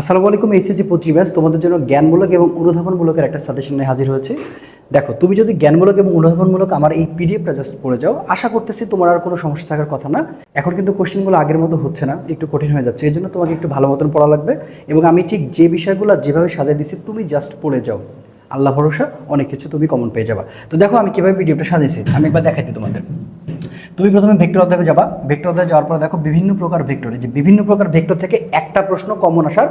আসসালামু আলাইকুম এইচএসি পত্রিক ব্যাস তোমাদের জন্য জ্ঞানমূলক এবং অনুধাবনমূলকের একটা সাজেশন নিয়ে হাজির হয়েছে। দেখো, তুমি যদি জ্ঞানমূলক এবং অনুধাবনমূলক আমার এই পিডিএফটা জাস্ট পড়ে যাও, আশা করতেছি তোমার আর কোনো সমস্যা থাকার কথা না। এখন কিন্তু কোশ্চেনগুলো আগের মতো হচ্ছে না, একটু কঠিন হয়ে যাচ্ছে, এই জন্য তোমাকে একটু ভালো মতন পড়া লাগবে। এবং আমি ঠিক যে বিষয়গুলো যেভাবে সাজাই দিচ্ছি তুমি জাস্ট পড়ে যাও। আল্লাহ ভরসা, অনেক কিছু তুমি কমন পেয়ে যাবা। তো দেখো, আমি কীভাবে পিডিএফটা সাজাইছি, আমি একবার দেখাচ্ছি তোমাদের। তুমি প্রথমে ভেক্টর অধ্যায়ে যাবা। ভেক্টর অধ্যায়ে যাওয়ার পর দেখো বিভিন্ন প্রকার ভেক্টর। যে বিভিন্ন প্রকার ভেক্টর থেকে একটা প্রশ্ন কমন আসার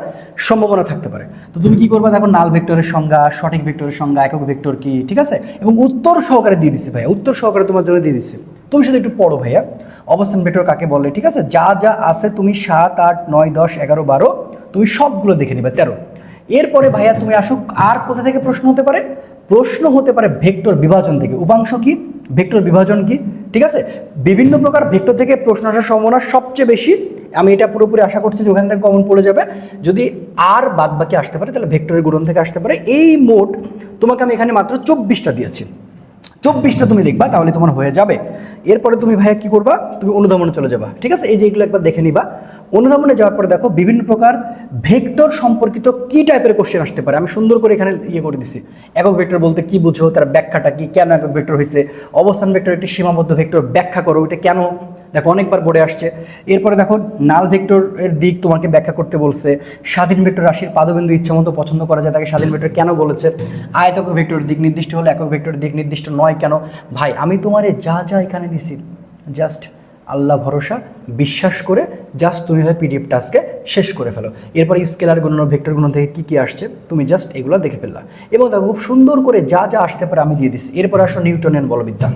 সম্ভাবনা থাকতে পারে। তো তুমি কি করবা? দেখো নাল ভেক্টরের সংজ্ঞা, সঠিক ভেক্টরের সংজ্ঞা, একক ভেক্টর কি, ঠিক আছে? এবং উত্তর সহকারে দিয়ে দিচ্ছি ভাইয়া। উত্তর সহকারে তোমার জন্য দিয়ে দিচ্ছি তুমি শুধু একটু পড়ো ভাইয়া। অবস্থান ভেক্টর কাকে বলে, ঠিক আছে? যা যা আছে তুমি সাত, আট, নয়, দশ, এগারো, বারো, তুমি সবগুলো দেখে নিবে, তেরো। এরপরে ভাইয়া তুমি আসো আর কোথা থেকে প্রশ্ন হতে পারে? প্রশ্ন হতে পারে ভেক্টর বিভাজন থেকে। উপাংশ কি? ভেক্টর বিভাজন কি? ঠিক আছে? বিভিন্ন প্রকার ভেক্টর থেকে প্রশ্ন আসার সম্ভাবনা সবচেয়ে বেশি। আমি এটা পুরোপুরি আশা করছি যে ওখান থেকে কমন পড়ে যাবে। যদি আর বাদ বাকি আসতে পারে, তাহলে ভেক্টরের গুণন থেকে আসতে পারে। এই মোট তোমাকে আমি এখানে মাত্র চব্বিশটা দিয়েছি। চব্বিশটা তুমি লিখবা, তাহলে তোমার হয়ে যাবে। এরপরে তুমি ভাইয়া কি করবা? তুমি অনুধাবনে চলে যাবা, ঠিক আছে? এই যে এগুলো একবার দেখে নিবা। অনুধাবনে যাওয়ার পরে দেখো, বিভিন্ন প্রকার ভেক্টর সম্পর্কিত কি টাইপের কোশ্চেন আসতে পারে? আমি সুন্দর করে এখানে ইয়ে করে দিছি। একক ভেক্টর বলতে কি বুঝো? তার ব্যাখ্যাটা কি? কেন একক ভেক্টর হয়েছে অবস্থান ভেক্টর একটি সীমাবদ্ধ ভেক্টর ব্যাখ্যা করো এটা কেন দেখো, অনেকবার বোর্ডে আসছে। এরপরে দেখো, নাল ভেক্টরের দিক তোমাকে ব্যাখ্যা করতে বলছে, স্বাধীন ভেক্টর রাশির পাদবিন্দু ইচ্ছামতো পছন্দ করা যায়, তাকে স্বাধীন ভেক্টর কেন বলেছে? আয়তক ভেক্টর দিক নির্দিষ্ট হলে একক ভেক্টর দিক নির্দিষ্ট নয় কেন? ভাই, আমি তোমারে যা যা এখানে দিছি জাস্ট আল্লাহ ভরসা, বিশ্বাস করে জাস্ট তুমি হয় পিডিএফ টাস্কে শেষ করে ফেলো। এরপরে স্কেলার গুণন ভেক্টর গুণন থেকে কী কী আসছে? তুমি জাস্ট এগুলো দেখে ফেললা। এবং দেখো, খুব সুন্দর করে যা যা আসতে পারে আমি দিয়ে দিছি। এরপর আসো নিউটনিয়ান বলবিদ্যা।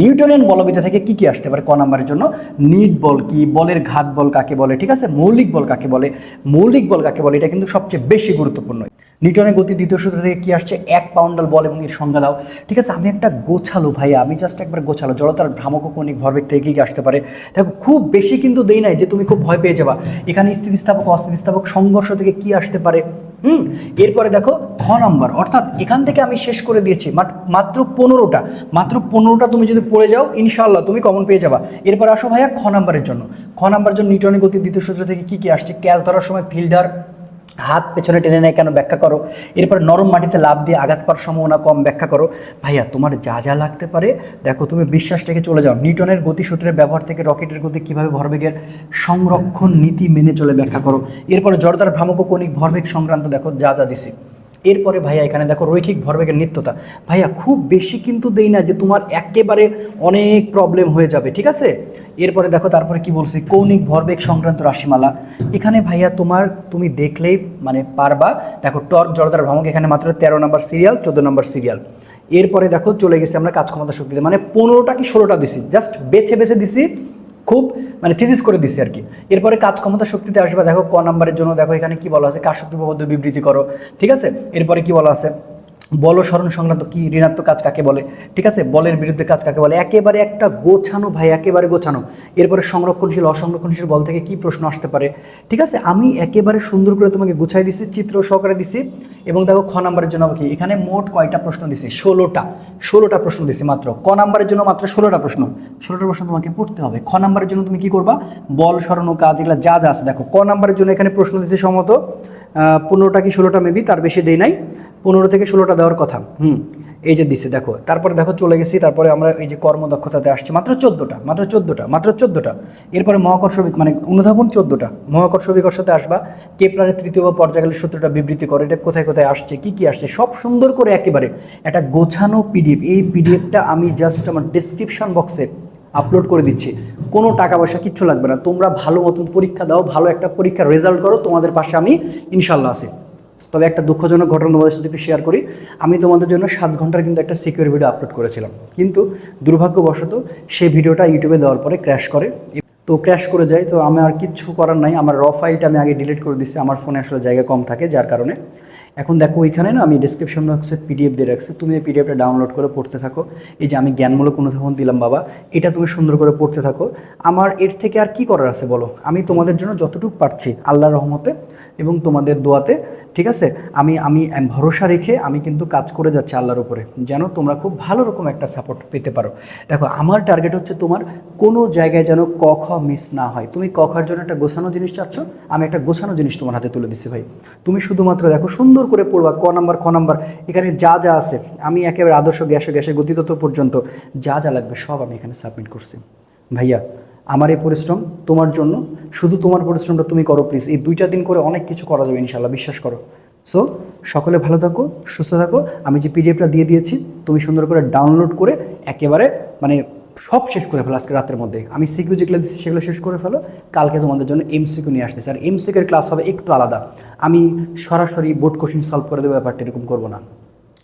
নিউটনিয়ান বলবিদ্যা থেকে কি কি আসতে পারে ক নাম্বারের জন্য? নিট বল কি? বলের ঘাত বল কাকে বলে? ঠিক আছে? মৌলিক বল কাকে বলে? মৌলিক বল কাকে বলে? এটা কিন্তু সবচেয়ে বেশি গুরুত্বপূর্ণ। নিউটনের গতি দ্বিতীয় সূত্র থেকে কি আসছে? এক পাউন্ডাল বল এবং এর সংজ্ঞা দাও। ঠিক আছে? আমি একটা গোছালো ভাইয়া, আমি জাস্ট একবার গোছালো। জড়তার ভ্রামক কৌণিক ভরবেগ থেকে কি কি আসতে পারে? দেখো, খুব বেশি কিন্তু দেই নাই যে তুমি খুব ভয় পেয়ে যাবা। এখানে স্থিতিস্থাপক, অস্থিতিস্থাপক, সংঘর্ষ থেকে কি আসতে পারে? হুম, এরপরে দেখো খ নম্বর, অর্থাৎ এখান থেকে আমি শেষ করে দিয়েছি মাত- মাত্র পনেরোটা মাত্র পনেরোটা তুমি যদি পড়ে যাও ইনশাল্লাহ তুমি কমন পেয়ে যাবা। এরপর আসো ভাইয়া, খ নম্বরের জন্য। খ নম্বরের জন্য নিউটনের গতি দ্বিতীয় সূত্র থেকে কী কী আসছে? ক্যাচ ধরার সময় ফিল্ডার হাত পেছনে টেনে নেয়, কেন ব্যাখ্যা করো? এরপর নরম মাটিতে লাভ দিয়ে আঘাত পাওয়ার সম্ভাবনা কম, ব্যাখ্যা করো। ভাইয়া, তোমার যা যা লাগতে পারে, দেখো, তুমি বিশ্বাস রেখে চলে যাও। নিউটনের গতিসূত্রের ব্যবহার থেকে রকেটের গতি কীভাবে ভরবেগের সংরক্ষণ নীতি মেনে চলে ব্যাখ্যা করো। এরপরে জড়তার ভ্রামক কণিক ভরবেগ সংক্রান্ত দেখো, যা যা দিছি। এরপরে ভাইয়া এখানে দেখো রৈখিক ভরবেগের নিত্যতা। ভাইয়া খুব বেশি কিন্তু দেই না যে তোমার একেবারে অনেক প্রবলেম হয়ে যাবে, ঠিক আছে? এরপরে দেখো তারপরে কি বলছি, কৌণিক ভরবেগ সংক্রান্ত রাশিমালা। এখানে ভাইয়া তোমার, তুমি দেখলেই মানে পারবা। দেখো টর্ক জড়তার ভ্রামক এখানে মাত্র তেরো নম্বর সিরিয়াল চোদ্দ নম্বর সিরিয়াল এরপরে দেখো চলে গেছি আমরা কাজ ক্ষমতা শক্তিতে। মানে পনেরোটা কি ষোলোটা দিছি? জাস্ট বেছে বেছে দিছি। খুব মানে থিসিস করে দিছে আর কি। এরপরে কাজ ক্ষমতা শক্তিতে আসবে, দেখো ক নাম্বারের জন্য দেখো এখানে কি বলা আছে, কার শক্তি প্রবদ্ধ বিবৃতি করো, ঠিক আছে? এরপরে কি বলা আছে? বল স্মরণ সংক্রান্ত কি ঋণাত্মক কাজ কাকে বলে? ঠিক আছে? বলের বিরুদ্ধে কাজ কাকে বলে? একেবারে একটা গোছানো ভাই, একেবারে গোছানো। এরপরে সংরক্ষণশীল, অসংরক্ষণশীল বল থেকে কি প্রশ্ন আসতে পারে? ঠিক আছে? আমি একেবারে সুন্দর করে তোমাকে গুছাই দিছি, চিত্র সহকারে দিছি এবং দেখো খ নাম্বারের জন্য কি? এখানে মোট কয়টা প্রশ্ন দিছি? ষোলোটা। ষোলোটা প্রশ্ন দিছি মাত্র। ক নাম্বারের জন্য মাত্র ষোলোটা প্রশ্ন। ষোলোটা প্রশ্ন তোমাকে পড়তে হবে। খ নাম্বারের জন্য তুমি কি করবা? বল, স্মরণ কাজ এগুলো যা যা আছে দেখো। ক নাম্বারের জন্য এখানে প্রশ্ন দিচ্ছে সম্ভবত পনেরোটা কি ষোলোটা মেবি? তার বেশি দেয় নাই। পনেরো থেকে ষোলোটা দেওয়ার কথা। হুম, এই যে দিছে, দেখো, তারপরে দেখো চলে গেছি, তারপরে আমরা এই যে কর্মদক্ষতাতে আসছি, মাত্র চোদ্দোটা মাত্র চোদ্দোটা মাত্র চোদ্দোটা। এরপরে মহাকর্ষ বিক- মানে অনুধাবন চোদ্দোটা মহাকর্ষ সাথে আসবা কেপলারের তৃতীয় বা পর্যায়কালের সূত্রটা বিবৃতি করে, এটা কোথায় কোথায় আসছে, কি কি আসছে, সব সুন্দর করে একেবারে একটা গোছানো পিডিএফ এই পিডিএফটা আমি জাস্ট আমার ডিসক্রিপশন বক্সে আপলোড করে দিচ্ছি। কোনো টাকা পয়সা কিচ্ছু লাগবে না, তোমরা ভালো মতন পরীক্ষা দাও, ভালো একটা পরীক্ষার রেজাল্ট করো, তোমাদের পাশে আমি ইনশাল্লাহ আছি। তবে একটা দুঃখজনক ঘটনা তোমাদের সাথে একটু শেয়ার করি। আমি তোমাদের জন্য সাত ঘণ্টার কিন্তু একটা সিকিউর ভিডিও আপলোড করেছিলাম। কিন্তু দুর্ভাগ্যবশত সেই ভিডিওটা ইউটিউবে দেওয়ার পরে ক্র্যাশ করে। তো ক্র্যাশ করে যায়, তো আমি আর কিচ্ছু করার নাই। আমার র ফাইলটা আমি আগে ডিলিট করে দিচ্ছি আমার ফোনে আসলে জায়গা কম থাকে, যার কারণে। এখন দেখো ওইখানে না আমি ডিসক্রিপশন বক্সে পিডিএফ দিয়ে রাখছি। তুমি এই পিডিএফটা ডাউনলোড করে পড়তে থাকো। এই যে আমি জ্ঞানমূলক অনুধাবন দিলাম বাবা, এটা তুমি সুন্দর করে পড়তে থাকো। আমার এর থেকে আর কি করার আছে বলো? আমি তোমাদের জন্য যতটুকু পারছি, আল্লাহর রহমতে এবং তোমাদের দোয়াতে, ঠিক আছে? আমি আমি ভরসা রেখে আমি কিন্তু কাজ করে যাচ্ছি আল্লাহর উপরে, যেন তোমরা খুব ভালো রকম একটা সাপোর্ট পেতে পারো। দেখো, আমার টার্গেট হচ্ছে তোমার কোনো জায়গায় যেন ক, খ মিস না হয়। তুমি ক খার জন্য একটা গোছানো জিনিস চাচ্ছ, আমি একটা গোছানো জিনিস তোমার হাতে তুলে দিচ্ছি ভাই। তুমি শুধুমাত্র দেখো সুন্দর করে পড়বা, ক নাম্বার, খ নাম্বার, এখানে যা যা আছে, আমি একেবারে আদর্শ গ্যাসে গ্যাসে গতিতত্ত্ব পর্যন্ত যা যা লাগবে সব আমি এখানে সাবমিট করছি। ভাইয়া, আমার এই পরিশ্রম তোমার জন্য, শুধু তোমার পরিশ্রমটা তুমি করো প্লিজ এই দুইটা দিন করে অনেক কিছু করা যাবে ইনশাল্লাহ বিশ্বাস করো। সো সকলে ভালো থাকো, সুস্থ থাকো, আমি যে পিডিএফটা দিয়ে দিয়েছি, তুমি সুন্দর করে ডাউনলোড করে একেবারে মানে সব শেষ করে ফেলো আজকে রাতের মধ্যে। আমি সিকিউ যেগুলো দিচ্ছি সেগুলো শেষ করে ফেলো। কালকে তোমাদের জন্য এমসিকিউ নিয়ে আসতেছি। আর এমসিকিউর ক্লাস হবে একটু আলাদা। আমি সরাসরি বোর্ড কোশ্চিন সলভ করে দেবো ব্যাপারটা, এরকম করব না।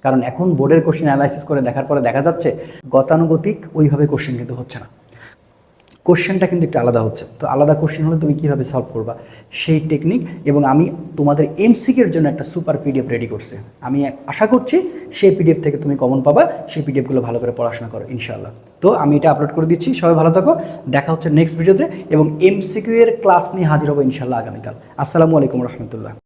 কারণ এখন বোর্ডের কোশ্চিন অ্যানালাইসিস করে দেখার পরে দেখা যাচ্ছে গতানুগতিক ওইভাবে কোশ্চিন কিন্তু হচ্ছে না। কোশ্চেনটা কিন্তু একটু আলাদা হচ্ছে। তো আলাদা কোশ্চেন হলে তুমি কীভাবে সলভ করবা? সেই টেকনিক এবং আমি তোমাদের এমসিকের জন্য একটা সুপার পিডিএফ রেডি করছি। আমি আশা করছি সেই পিডিএফ থেকে তুমি কমন পাবা, সেই পিডিএফগুলো ভালো করে পড়াশোনা করো, ইনশাআল্লাহ। তো আমি এটা আপলোড করে দিচ্ছি, সবাই ভালো থাকো, দেখা হচ্ছে নেক্সট ভিডিওতে এবং এমসিকিউ এর ক্লাস নিয়ে হাজির হব ইনশাআল্লাহ আগামীকাল। আসসালামু আলাইকুম রহমতুল্লাহ।